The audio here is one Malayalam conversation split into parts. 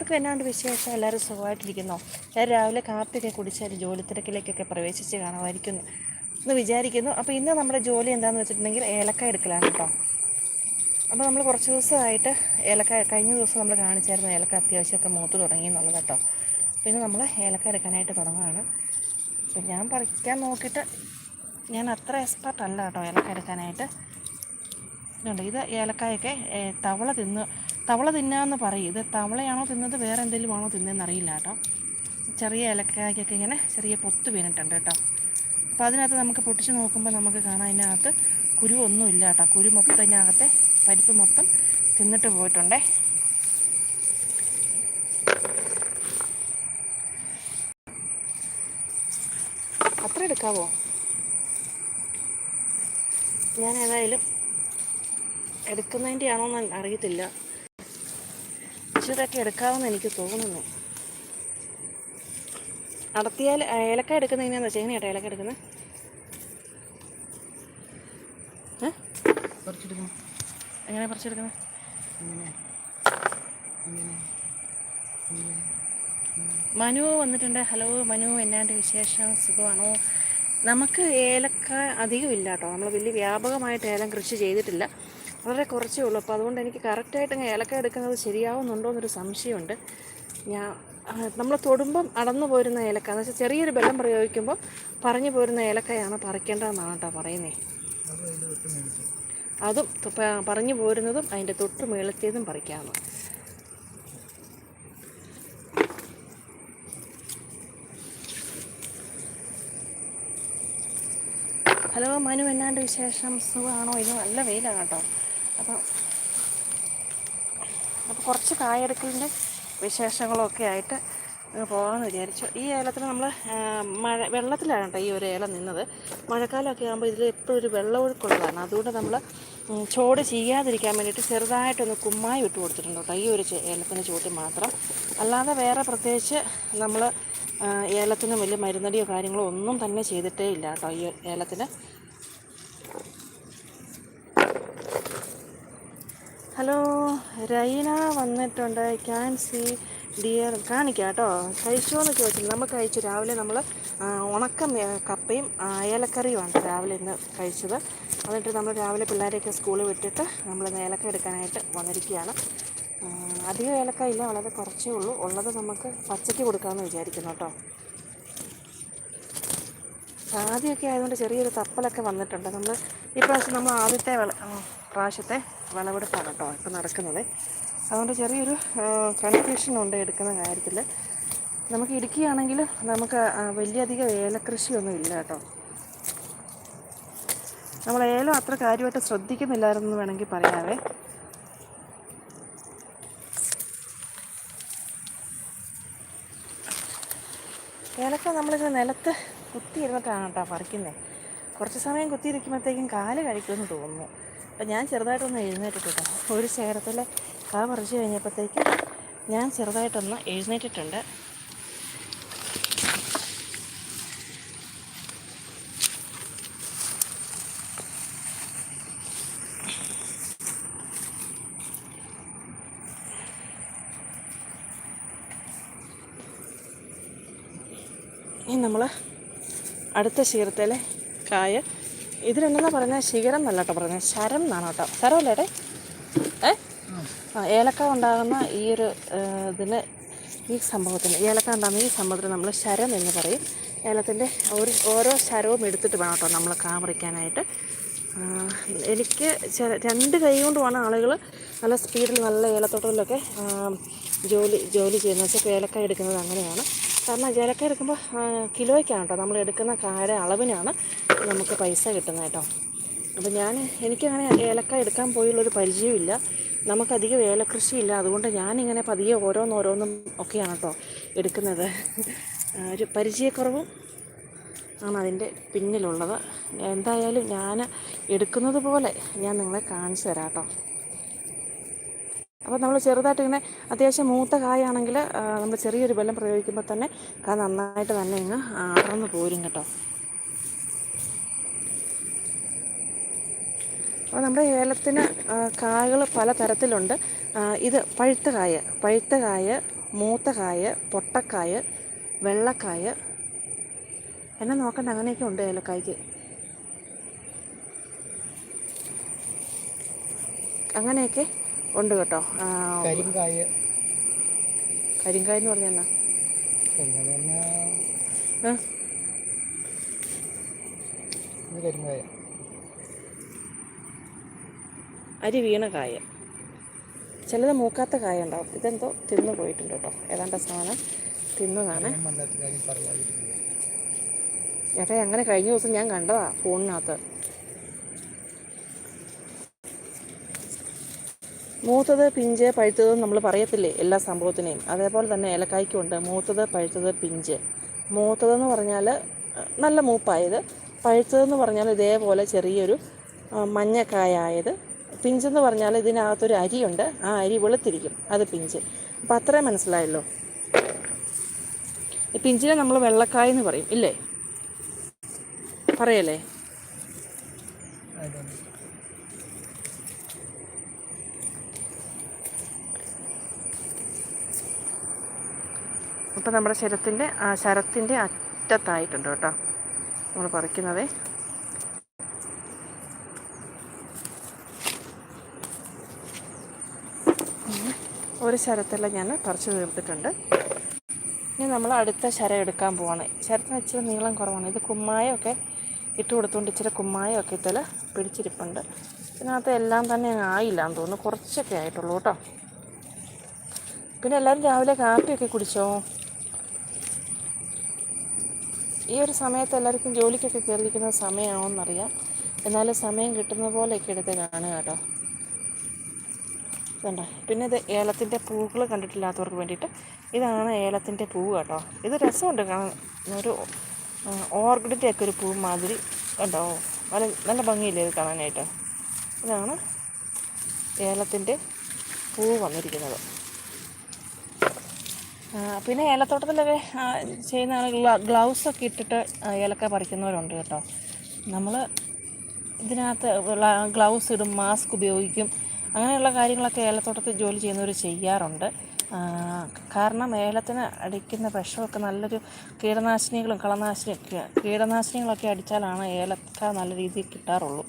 എല്ലാവർക്കും എന്നാണ്ട് വിശേഷം? എല്ലാവരും സുഖമായിട്ടിരിക്കുന്നോ? എല്ലാവരും രാവിലെ കാപ്പിയൊക്കെ കുടിച്ചാൽ ജോലി തിരക്കിലേക്കൊക്കെ പ്രവേശിച്ച് കാണുമായിരിക്കുന്നു എന്ന് വിചാരിക്കുന്നു. അപ്പോൾ ഇന്ന് നമ്മുടെ ജോലി എന്താണെന്ന് വെച്ചിട്ടുണ്ടെങ്കിൽ ഏലക്ക എടുക്കലാണ് കേട്ടോ. അപ്പോൾ നമ്മൾ കുറച്ച് ദിവസമായിട്ട് ഏലക്ക കഴിഞ്ഞ ദിവസം നമ്മൾ കാണിച്ചായിരുന്നു ഏലക്ക അത്യാവശ്യമൊക്കെ മൂത്ത് തുടങ്ങി എന്നുള്ളത് കേട്ടോ. അപ്പോൾ ഇന്ന് നമ്മൾ ഏലക്ക എടുക്കാനായിട്ട് തുടങ്ങുകയാണ് അപ്പം ഞാൻ പറിക്കാൻ നോക്കിയിട്ട് ഞാൻ അത്ര എക്സ്പെർട്ട് അല്ല കേട്ടോ ഏലക്ക എടുക്കാനായിട്ട്. ഇത് ഏലക്കായൊക്കെ തവള തിന്ന് തവള തിന്നാന്ന് പറയും. ഇത് തവളയാണോ തിന്നത്? വേറെ എന്തെങ്കിലും ആണോ തിന്നതെന്ന് അറിയില്ല കേട്ടോ. ചെറിയ ഇലക്കായ്ക്കൊക്കെ ഇങ്ങനെ ചെറിയ പൊത്ത് വീണിട്ടുണ്ട് കേട്ടോ. അപ്പോൾ അതിനകത്ത് നമുക്ക് പൊട്ടിച്ച് നോക്കുമ്പോൾ നമുക്ക് കാണാം അതിനകത്ത് കുരു ഒന്നുമില്ല കേട്ടോ. കുരു മൊത്തം അതിനകത്തെ പരിപ്പ് മൊത്തം തിന്നിട്ട് പോയിട്ടുണ്ടേ. അത്ര എടുക്കാവോ? ഞാൻ ഏതായാലും എടുക്കുന്നതിന്റെ ആണോന്ന് അറിയത്തില്ല. ഇച്ചിരിയൊക്കെ എടുക്കാമെന്ന് എനിക്ക് തോന്നുന്നു. നടത്തിയാൽ ഏലക്ക എടുക്കുന്നതിനാന്ന് വെച്ചാൽ എങ്ങനെയാട്ടോ ഏലക്ക എടുക്കുന്നത് എങ്ങനെ പറിച്ചെടുക്കുന്നത് മനു വന്നിട്ടുണ്ട്. ഹലോ മനു എന്നാന്റെ വിശേഷം? സുഖമാണോ? നമുക്ക് ഏലക്ക അധികം ഇല്ല കേട്ടോ. നമ്മൾ വലിയ വ്യാപകമായിട്ട് ഏലം കൃഷി ചെയ്തിട്ടില്ല. വളരെ കുറച്ചേ ഉള്ളൂ. അപ്പോൾ അതുകൊണ്ട് എനിക്ക് കറക്റ്റായിട്ട് അങ്ങ് ഏലക്ക എടുക്കുന്നത് ശരിയാവുന്നുണ്ടോ എന്നൊരു സംശയമുണ്ട്. ഞാൻ നമ്മൾ തൊടുമ്പം അടന്നു പോരുന്ന ഏലക്ക എന്ന് വെച്ചാൽ ചെറിയൊരു ബലം പ്രയോഗിക്കുമ്പോൾ പറഞ്ഞു പോരുന്ന ഏലക്കയാണ് പറിക്കേണ്ടതെന്നാണ് കേട്ടോ പറയുന്നത് അതും പറഞ്ഞു പോരുന്നതും അതിന്റെ തൊട്ട് മേളത്തേതും പറിക്കാമെന്ന് ഹലോ മനു എന്നാണ്ട് വിശേഷം? സുഖമാണോ ഇത് നല്ല വെയിലാണ് കേട്ടോ? അപ്പോൾ അപ്പോൾ കുറച്ച് കായെടുക്കലിന്റെ വിശേഷങ്ങളൊക്കെ ആയിട്ട് പോകാമെന്ന് വിചാരിച്ചു. ഈ ഏലത്തിന് നമ്മൾ മഴ വെള്ളത്തിലാണ് കേട്ടോ ഈ ഒരു ഏലം നിന്നത്. മഴക്കാലമൊക്കെ ആകുമ്പോൾ ഇതിൽ എപ്പോഴും ഒരു വെള്ളമൊഴുക്കുള്ളതാണ്. അതുകൊണ്ട് നമ്മൾ ചോട് ചെയ്യാതിരിക്കാൻ വേണ്ടിയിട്ട് ചെറുതായിട്ടൊന്ന് കുമ്മായി വിട്ട് കൊടുത്തിട്ടുണ്ട് കേട്ടോ ഈ ഒരു ഏലത്തിന് ചുവട്ടിൽ മാത്രം. അല്ലാതെ വേറെ പ്രത്യേകിച്ച് നമ്മൾ ഏലത്തിന് വലിയ മരുന്നടിയോ കാര്യങ്ങളോ ഒന്നും തന്നെ ചെയ്തിട്ടേ ഇല്ല കേട്ടോ ഈ ഏലത്തിന്. ഹലോ രൈന വന്നിട്ടുണ്ട്. ക്യാൻ സി ഡിയർ കാണിക്കാം കേട്ടോ കഴിച്ചോ എന്ന് ചോദിച്ചില്ല. നമ്മൾ കഴിച്ചു. രാവിലെ നമ്മൾ ഉണക്ക കപ്പയും ഏലക്കറിയുമാണ് രാവിലെ ഇന്ന് കഴിച്ചത്. എന്നിട്ട് നമ്മൾ രാവിലെ പിള്ളേരെയൊക്കെ സ്കൂളിൽ വിട്ടിട്ട് നമ്മൾ ഏലക്ക എടുക്കാനായിട്ട് വന്നിരിക്കുകയാണ്. അധികം ഏലക്ക ഇല്ല. വളരെ കുറച്ചേ ഉള്ളൂ. ഉള്ളത് നമുക്ക് പച്ചയ്ക്ക് കൊടുക്കാമെന്ന് വിചാരിക്കുന്നു കേട്ടോ. ആദ്യമൊക്കെ ആയതുകൊണ്ട് ചെറിയൊരു തപ്പലൊക്കെ വന്നിട്ടുണ്ട്. നമ്മൾ ഇപ്രാവശ്യം നമ്മൾ ആദ്യത്തെ വിള ആ, പ്രാവശ്യത്തെ വിളവെടുപ്പാണ് കേട്ടോ ഇപ്പം നടക്കുന്നത്. അതുകൊണ്ട് ചെറിയൊരു കൺഫ്യൂഷൻ ഉണ്ട് എടുക്കുന്ന കാര്യത്തിൽ. നമുക്ക് ഇടുക്കിയാണെങ്കിൽ നമുക്ക് വലിയധികം ഏലക്കൃഷിയൊന്നും ഇല്ല കേട്ടോ. നമ്മൾ ഏലം അത്ര കാര്യമായിട്ട് ശ്രദ്ധിക്കുന്നില്ലായിരുന്നു വേണമെങ്കിൽ പറയാവേ. ഏലക്ക നമ്മളിങ്ങനെ നിലത്ത് കുത്തിയിരുന്നിട്ടാണ് കേട്ടോ പറിക്കുന്നത്. കുറച്ച് സമയം കുത്തിയിരിക്കുമ്പോഴത്തേക്കും കാൽ കഴിക്കുമെന്ന് തോന്നുന്നു. അപ്പം ഞാൻ ചെറുതായിട്ടൊന്ന് എഴുന്നേറ്റിട്ടുണ്ട്. ഒരു ശേഖരത്തിൽ കാ പറിച്ചു കഴിഞ്ഞപ്പോഴത്തേക്കും ഞാൻ ചെറുതായിട്ടൊന്ന് എഴുന്നേറ്റിട്ടുണ്ട്. ഇനി നമ്മൾ അടുത്ത ശീലത്തിലെ കായ ഇതിലെന്താ പറയുന്നത് ശിഖരം എന്നല്ല കേട്ടോ പറയുന്നത് ശരം എന്നാണ് കേട്ടോ. ശരമല്ലേ ഏട്ടേ ഏ? ആ ഏലക്ക ഉണ്ടാകുന്ന ഈ ഒരു ഇതിന് ഈ സംഭവത്തിന് ഏലക്ക ഉണ്ടാകുന്ന ഈ സംഭവത്തിന് നമ്മൾ ശരം എന്ന് പറയും. ഏലത്തിന്റെ ഒരു ഓരോ ശരവും എടുത്തിട്ട് വേണം കേട്ടോ നമ്മൾ കാ പറിക്കാനായിട്ട് ആ, എനിക്ക് രണ്ട് കൈ കൊണ്ടുമാണ് ആളുകൾ നല്ല സ്പീഡിൽ നല്ല ഏലത്തോട്ടത്തിലൊക്കെ ജോലി ജോലി ചെയ്യുന്നത്. വെച്ചാൽ ഏലക്ക എടുക്കുന്നത് അങ്ങനെയാണ്. കാരണം ഏലക്ക എടുക്കുമ്പോൾ കിലോയ്ക്കാണ് കേട്ടോ നമ്മൾ എടുക്കുന്ന കായുടെ അളവിനാണ് നമുക്ക് പൈസ കിട്ടുന്നത് കേട്ടോ അപ്പോൾ ഞാൻ എനിക്കങ്ങനെ ഏലക്ക എടുക്കാൻ പോയുള്ളൊരു പരിചയമില്ല നമുക്കധികം ഏലക്കൃഷിയില്ല അതുകൊണ്ട് ഞാനിങ്ങനെ പതിയെ ഓരോന്നോരോന്നും ഒക്കെയാണ് കേട്ടോ എടുക്കുന്നത്. ഒരു പരിചയക്കുറവും ആണ് അതിന്റെ പിന്നിലുള്ളത്. എന്തായാലും ഞാൻ എടുക്കുന്നത് പോലെ ഞാൻ നിങ്ങളെ കാണിച്ചു തരാം കേട്ടോ അപ്പോൾ നമ്മൾ ചെറുതായിട്ട് ഇങ്ങനെ അത്യാവശ്യം മൂത്ത കായാണെങ്കിൽ നമ്മൾ ചെറിയൊരു ബലം പ്രയോഗിക്കുമ്പോൾ തന്നെ കാ നന്നായിട്ട് തന്നെ ഇങ്ങ് അടർന്ന് പോരും കേട്ടോ. അപ്പോൾ നമ്മുടെ ഏലത്തിന് കായകൾ പല തരത്തിലുണ്ട് ഇത് പഴുത്ത കായ പഴുത്ത കായ മൂത്ത കായ പൊട്ടക്കായ വെള്ളക്കായ. എന്നെ നോക്കണ്ട അങ്ങനെയൊക്കെ ഉണ്ട് ഏലക്കായ്ക്ക്. അങ്ങനെയൊക്കെ ഉണ്ട് കേട്ടോ. കരിങ്കായ. കരിങ്കായ എന്ന് എന്നാ? കരിങ്കായ. അരി വീണ കായ. ചിലത് മൂക്കാത്ത കായ ഉണ്ടാവും. ഇതെന്തോ തിന്നു പോയിട്ടുണ്ട് കേട്ടോ. ഏതാണ്ട് സാധനം തിന്നതാണ്. പറയാതിരിക്കുക. അങ്ങനെ കഴിഞ്ഞ ദിവസം ഞാൻ കണ്ടതാ ഫോണിനകത്ത്. മൂത്തത് പിഞ്ച് പഴുത്തത് നമ്മൾ പറയത്തില്ലേ എല്ലാ സംഭവത്തിനെയും. അതേപോലെ തന്നെ ഏലക്കായ്ക്കുണ്ട് മൂത്തത് പഴുത്തത് പിഞ്ച്. മൂത്തതെന്ന് പറഞ്ഞാൽ നല്ല മൂപ്പായത്. പഴുത്തതെന്ന് പറഞ്ഞാൽ ഇതേപോലെ ചെറിയൊരു മഞ്ഞക്കായത് പിഞ്ചെന്ന് പറഞ്ഞാൽ ഇതിനകത്തൊരു അരിയുണ്ട്. ആ അരി വെളുത്തിരിക്കും. അത് പിഞ്ച്. അപ്പം അത്രയും മനസ്സിലായല്ലോ? ഈ പിഞ്ചിനെ നമ്മൾ വെള്ളക്കായെന്ന് പറയും. ഇല്ലേ? പറയല്ലേ? ഇപ്പം നമ്മുടെ ശരത്തിന്റെ ശരത്തിന്റെ അറ്റത്തായിട്ടുണ്ട് കേട്ടോ. നമ്മൾ പറിക്കുന്നതേ. ഒരു ശരത്തെല്ലാം ഞാൻ പറിച്ച് തീർത്തിട്ടുണ്ട്. ഇനി നമ്മൾ അടുത്ത ശര എടുക്കാൻ പോവാണ്. ശരത്തിന് ഇച്ചിരി നീളം കുറവാണ്. ഇത് കുമ്മായമൊക്കെ ഇട്ട് കൊടുത്തുകൊണ്ട് ഇച്ചിരി കുമ്മായമൊക്കെ ഇതിൽ പിടിച്ചിരിപ്പുണ്ട്. ഇതിനകത്ത് എല്ലാം തന്നെ ആയില്ല എന്ന് തോന്നുന്നു. കുറച്ചൊക്കെ ആയിട്ടുള്ളൂ കേട്ടോ. പിന്നെ എല്ലാവരും രാവിലെ കാപ്പിയൊക്കെ കുടിച്ചോ? ഈ ഒരു സമയത്ത് എല്ലാവർക്കും ജോലിക്കൊക്കെ കയറിയിരിക്കുന്ന സമയമാണെന്നറിയാം. എന്നാലും സമയം കിട്ടുന്ന പോലെയൊക്കെ എടുത്ത് കാണുക കേട്ടോ. ഇതുണ്ടോ പിന്നെ ഇത് ഏലത്തിന്റെ പൂക്കൾ കണ്ടിട്ടില്ലാത്തവർക്ക് വേണ്ടിയിട്ട് ഇതാണ് ഏലത്തിന്റെ പൂവ് കേട്ടോ. ഇത് രസമുണ്ട് കാണാൻ. ഒരു ഓർക്കിഡിന്റെ ഒക്കെ ഒരു പൂ മാതിരി കണ്ടോ? നല്ല നല്ല ഭംഗിയില്ലേ ഇത് കാണാനായിട്ട്? ഇതാണ് ഏലത്തിന്റെ പൂവ് വന്നിരിക്കുന്നത്. പിന്നെ ഏലത്തോട്ടത്തിലൊക്കെ ചെയ്യുന്ന ഗ്ലൗസ് ഒക്കെ ഇട്ടിട്ട് ഏലക്ക പറിക്കുന്നവരുണ്ട് കേട്ടോ. നമ്മൾ ഇതിനകത്ത് ഗ്ലൗസ് ഇടും മാസ്ക് ഉപയോഗിക്കും. അങ്ങനെയുള്ള കാര്യങ്ങളൊക്കെ ഏലത്തോട്ടത്തിൽ ജോലി ചെയ്യുന്നവർ ചെയ്യാറുണ്ട്. കാരണം ഏലത്തിന് അടിക്കുന്ന വിഷമൊക്കെ നല്ലൊരു കീടനാശിനികളും കളനാശിനിയൊക്കെ കീടനാശിനികളൊക്കെ അടിച്ചാലാണ് ഏലക്ക നല്ല രീതിയിൽ കിട്ടാറുള്ളൂ.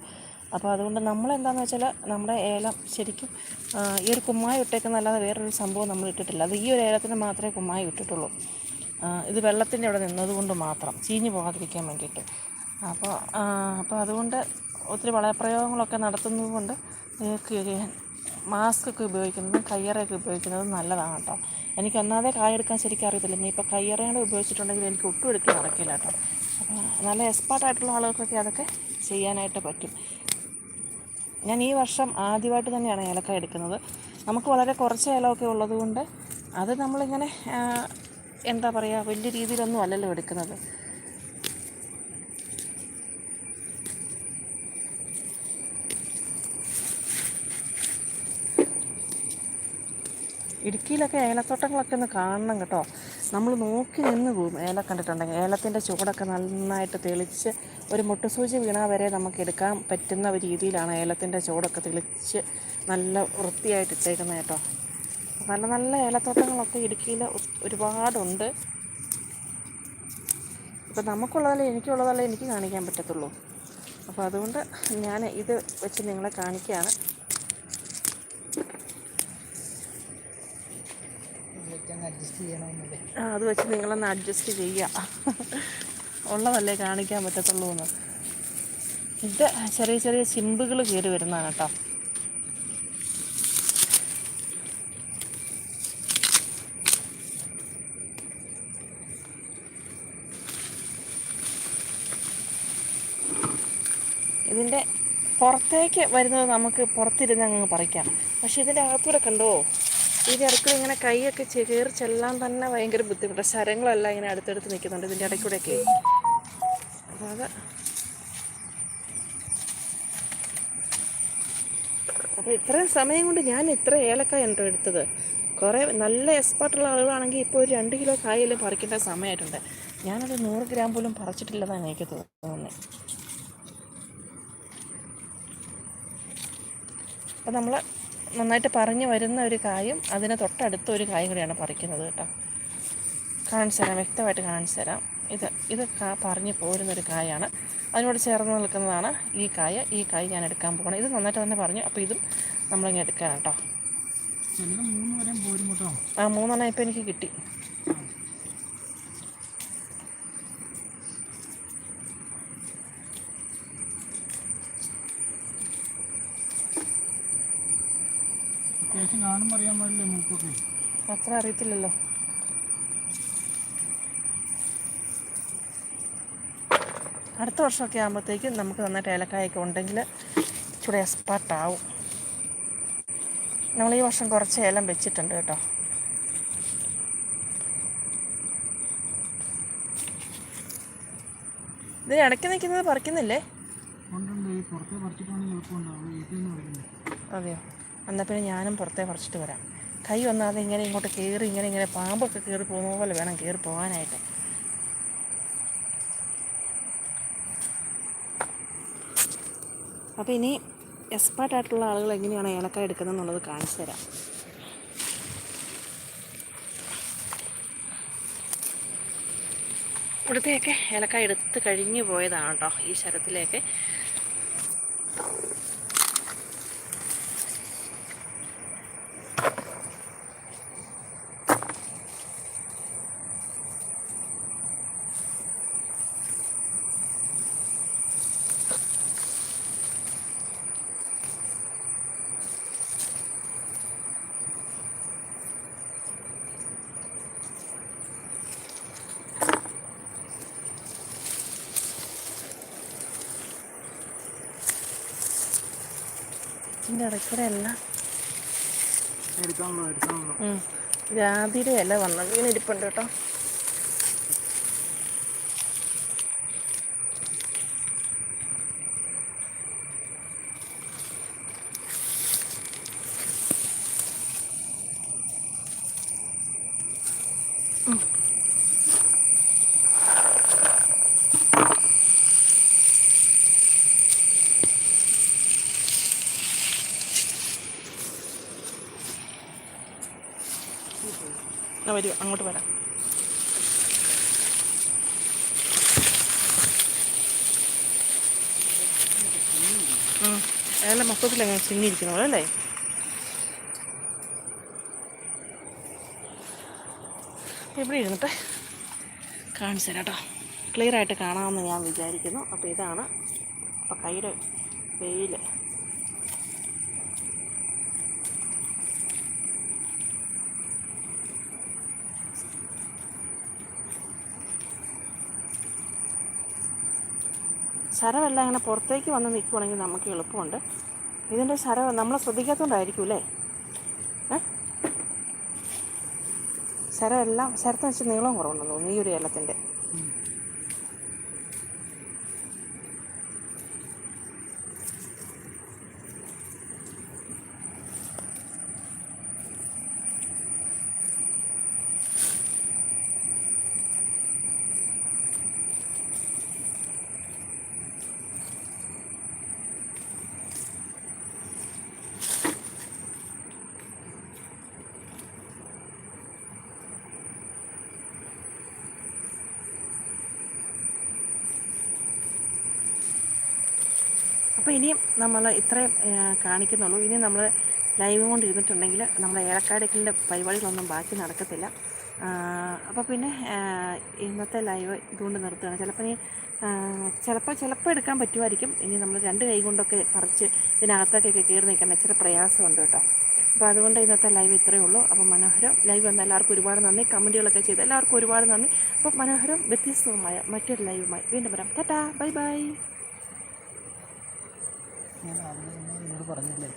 അപ്പോൾ അതുകൊണ്ട് നമ്മൾ എന്താണെന്ന് വെച്ചാൽ നമ്മുടെ ഏലം ശരിക്കും ഈ ഒരു കുമ്മായി ഇട്ടേക്കുന്നല്ലാതെ വേറൊരു സംഭവം നമ്മൾ ഇട്ടിട്ടില്ല. അത് ഈ ഒരു ഏലത്തിന് മാത്രമേ കുമ്മായി ഇട്ടിട്ടുള്ളൂ. ഇത് വെള്ളത്തിന്റെ അവിടെ നിന്നതുകൊണ്ട് മാത്രം ചീഞ്ഞു പോകാതിരിക്കാൻ വേണ്ടിയിട്ട്. അപ്പോൾ അപ്പോൾ അതുകൊണ്ട് ഒത്തിരി വളപ്രയോഗങ്ങളൊക്കെ നടത്തുന്നത് കൊണ്ട് മാസ്ക് ഒക്കെ ഉപയോഗിക്കുന്നതും കയ്യറയൊക്കെ ഉപയോഗിക്കുന്നതും നല്ലതാണ് കേട്ടോ. എനിക്ക് അന്നാതെ കായെടുക്കാൻ ശരിക്കും അറിയത്തില്ല. ഇനി ഇപ്പോൾ കയ്യറയുടെ ഉപയോഗിച്ചിട്ടുണ്ടെങ്കിൽ എനിക്ക് ഒട്ടും എടുക്കാൻ നടക്കില്ല കേട്ടോ. അപ്പോൾ നല്ല എക്സ്പേർട്ടായിട്ടുള്ള ആളുകൾക്കൊക്കെ അതൊക്കെ ചെയ്യാനായിട്ട് പറ്റും. ഞാൻ ഈ വർഷം ആദ്യമായിട്ട് തന്നെയാണ് ഏലക്ക എടുക്കുന്നത്. നമുക്ക് വളരെ കുറച്ച് ഏലമൊക്കെ ഉള്ളതുകൊണ്ട് അത് നമ്മളിങ്ങനെ എന്താ പറയുക വലിയ രീതിയിലൊന്നും അല്ലല്ലോ എടുക്കുന്നത്. ഇടുക്കിയിലൊക്കെ ഏലത്തോട്ടങ്ങളൊക്കെ ഒന്ന് കാണണം കേട്ടോ. നമ്മൾ നോക്കി നിന്ന് പോകും ഏല കണ്ടിട്ടുണ്ടെങ്കിൽ ഏലത്തിന്റെ ചുവടൊക്കെ നന്നായിട്ട് തെളിച്ച് ഒരു മുട്ടുസൂചി വീണാൽ വരെ നമുക്ക് എടുക്കാൻ പറ്റുന്ന രീതിയിലാണ് ഏലത്തിന്റെ ചുവടൊക്കെ തെളിച്ച് നല്ല വൃത്തിയായിട്ട് ഇട്ടേക്കുന്നത് കേട്ടോ. നല്ല നല്ല ഏലത്തോട്ടങ്ങളൊക്കെ ഇടുക്കിയിൽ ഒരുപാടുണ്ട്. ഇപ്പം നമുക്കുള്ളതല്ലേ എനിക്കുള്ളതല്ലേ എനിക്ക് കാണിക്കാൻ പറ്റത്തുള്ളൂ. അപ്പോൾ അതുകൊണ്ട് ഞാൻ ഇത് വെച്ച് നിങ്ങളെ കാണിക്കുകയാണ് ഇതൊക്കെ അഡ്ജസ്റ്റ് ചെയ്യണമെന്നല്ലേ ആ, അത് വെച്ച് നിങ്ങളൊന്ന് അഡ്ജസ്റ്റ് ചെയ്യാം ഉള്ളതല്ലേ കാണിക്കാൻ പറ്റത്തുള്ളൂ എന്ന്. ഇത് ചെറിയ ചെറിയ ചിമ്പുകൾ കയറി വരുന്നതാണ് കേട്ടോ. ഇതിന്റെ പുറത്തേക്ക് വരുന്നത് നമുക്ക് പുറത്തിരുന്ന് അങ്ങ് പറിക്കാം. പക്ഷേ ഇതിന്റെ അകത്തൂടെ കണ്ടോ? ഇതിന്റെ ഇടയ്ക്കൂടെ ഇങ്ങനെ കൈയൊക്കെ ചേറി ചെല്ലാൻ തന്നെ ഭയങ്കര ബുദ്ധിമുട്ടാണ് ശരങ്ങളെല്ലാം ഇങ്ങനെ അടുത്തടുത്ത് നിൽക്കുന്നുണ്ട് ഇതിന്റെ ഇടയ്ക്കൂടെയൊക്കെ. അപ്പോൾ അത് അപ്പോൾ ഇത്രയും സമയം കൊണ്ട് ഞാൻ ഇത്ര ഏലക്കായ ഉണ്ടോ എടുത്തത്? കുറേ നല്ല എക്സ്പേർട്ടുള്ള ആളുകളാണെങ്കിൽ ഇപ്പോൾ ഒരു രണ്ട് കിലോ കായെല്ലാം പറിക്കേണ്ട സമയമായിട്ടുണ്ട് ഞാനൊരു നൂറ് ഗ്രാം പോലും പറിച്ചിട്ടില്ലെന്നാണ് എനിക്ക് തോന്നുന്നത് അപ്പം നമ്മൾ നന്നായിട്ട് പറഞ്ഞു വരുന്ന ഒരു കായും അതിന് തൊട്ടടുത്ത ഒരു കായും കൂടിയാണ് പറിക്കുന്നത് കേട്ടോ. കാണിച്ചു തരാം വ്യക്തമായിട്ട് കാണിച്ചു തരാം. ഇത് ഇത് കാ പറഞ്ഞു പോരുന്നൊരു കായാണ്. അതിനോട് ചേർന്ന് നിൽക്കുന്നതാണ് ഈ കായ. ഈ കായ ഞാൻ എടുക്കാൻ പോകണം ഇത് നന്നായിട്ട് തന്നെ പറഞ്ഞു. അപ്പോൾ ഇതും നമ്മളിങ്ങനെ എടുക്കാൻ കേട്ടോ. ആ മൂന്നെണ്ണം ഇപ്പോൾ എനിക്ക് കിട്ടി. അത്യാവശ്യം കാണുമ്പോൾ അറിയാൻ പാടില്ലേ മൂക്കൊക്കെ അത്ര അറിയത്തില്ലല്ലോ. അടുത്ത വർഷമൊക്കെ ആകുമ്പോഴത്തേക്കും നമുക്ക് നന്നായിട്ട് ഏലക്കായൊക്കെ ഉണ്ടെങ്കിൽ ഇച്ചിരി എക്സ്പെർട്ടാവും നമ്മൾ ഈ വർഷം കുറച്ച് ഏലം വെച്ചിട്ടുണ്ട് കേട്ടോ. ഇത് ഇടയ്ക്ക് നിൽക്കുന്നത് പറിക്കുന്നില്ലേ? അതെയോ? എന്നാൽ പിന്നെ ഞാനും പുറത്തേ പറിച്ചിട്ട് വരാം. കൈ ഒന്നാതെ ഇങ്ങനെ ഇങ്ങോട്ട് കയറി ഇങ്ങനെ ഇങ്ങനെ പാമ്പൊക്കെ കയറി പോകുന്ന പോലെ വേണം കയറി പോകാനായിട്ട്. അപ്പോൾ ഇനി എക്സ്പേർട്ട് ആയിട്ടുള്ള ആളുകൾ എങ്ങനെയാണ് ഏലക്ക എടുക്കുന്നത് എന്നുള്ളത് കാണിച്ചു തരാം. ഇവിടുത്തെയൊക്കെ ഏലക്കായ എടുത്ത് കഴിഞ്ഞു പോയതാണ് കേട്ടോ ഈ ശരത്തിലേക്ക്. ഇതിന്റെ ഇടയ്ക്കൂടെ എല്ലാം. ജാതിയുടെ ഇല വന്നത് ഇങ്ങനെ ഇരിപ്പുണ്ട് കേട്ടോ ഉം. ആ വരൂ അങ്ങോട്ട് വരാം. അയാളെ മൊത്തത്തിൽ അങ്ങനെ ചിങ്ങിയിരിക്കുന്നവളല്ലേ ഇവിടെ ഇരുന്നിട്ട് കാണിച്ചു തരാം കേട്ടോ. ക്ലിയർ ആയിട്ട് കാണാമെന്ന് ഞാൻ വിചാരിക്കുന്നു. അപ്പോൾ ഇതാണ് അപ്പോൾ കയ്യുടെ വെയിൽ ശരമെല്ലാം ഇങ്ങനെ പുറത്തേക്ക് വന്ന് നിൽക്കുവാണെങ്കിൽ നമുക്ക് എളുപ്പമുണ്ട്. ഇതിന്റെ ശരം നമ്മൾ ശ്രദ്ധിക്കാത്തതുകൊണ്ടായിരിക്കും അല്ലേ? ശരമെല്ലാം ശരത്തിന് വെച്ച് നീളം കുറവുണ്ടെന്ന് തോന്നുന്നു ഈ ഒരു ഏലത്തിന്റെ. അപ്പോൾ ഇനിയും നമ്മൾ ഇത്രയും കാണിക്കുന്നുള്ളൂ. ഇനി നമ്മൾ ലൈവ് കൊണ്ടിരുന്നിട്ടുണ്ടെങ്കിൽ നമ്മൾ ഏലക്കാടിക്കലിന്റെ പരിപാടികളൊന്നും ബാക്കി നടക്കത്തില്ല. അപ്പോൾ പിന്നെ ഇന്നത്തെ ലൈവ് ഇതുകൊണ്ട് നിർത്തുകയാണ്. ചിലപ്പോൾ ഇനി ചിലപ്പോൾ ചിലപ്പോൾ എടുക്കാൻ പറ്റുമായിരിക്കും. ഇനി നമ്മൾ രണ്ട് കൈ കൊണ്ടൊക്കെ പറിച്ച് ഇതിനകത്തേക്കൊക്കെ കയറി നിൽക്കാൻ ഇച്ചിരി പ്രയാസമുണ്ട് കേട്ടോ. അപ്പോൾ അതുകൊണ്ട് ഇന്നത്തെ ലൈവ് ഇത്രയേ ഉള്ളൂ. അപ്പോൾ മനോഹരം ലൈവ് വന്ന എല്ലാവർക്കും ഒരുപാട് നന്ദി. കമന്റുകളൊക്കെ ചെയ്ത് എല്ലാവർക്കും ഒരുപാട് നന്ദി. അപ്പോൾ മനോഹരം വ്യത്യസ്തവുമായ മറ്റൊരു ലൈവുമായി വീണ്ടും വരാം. ടാറ്റാ. Bye bye. ഞാൻ ആദ്യം തന്നെ പറഞ്ഞില്ലേ?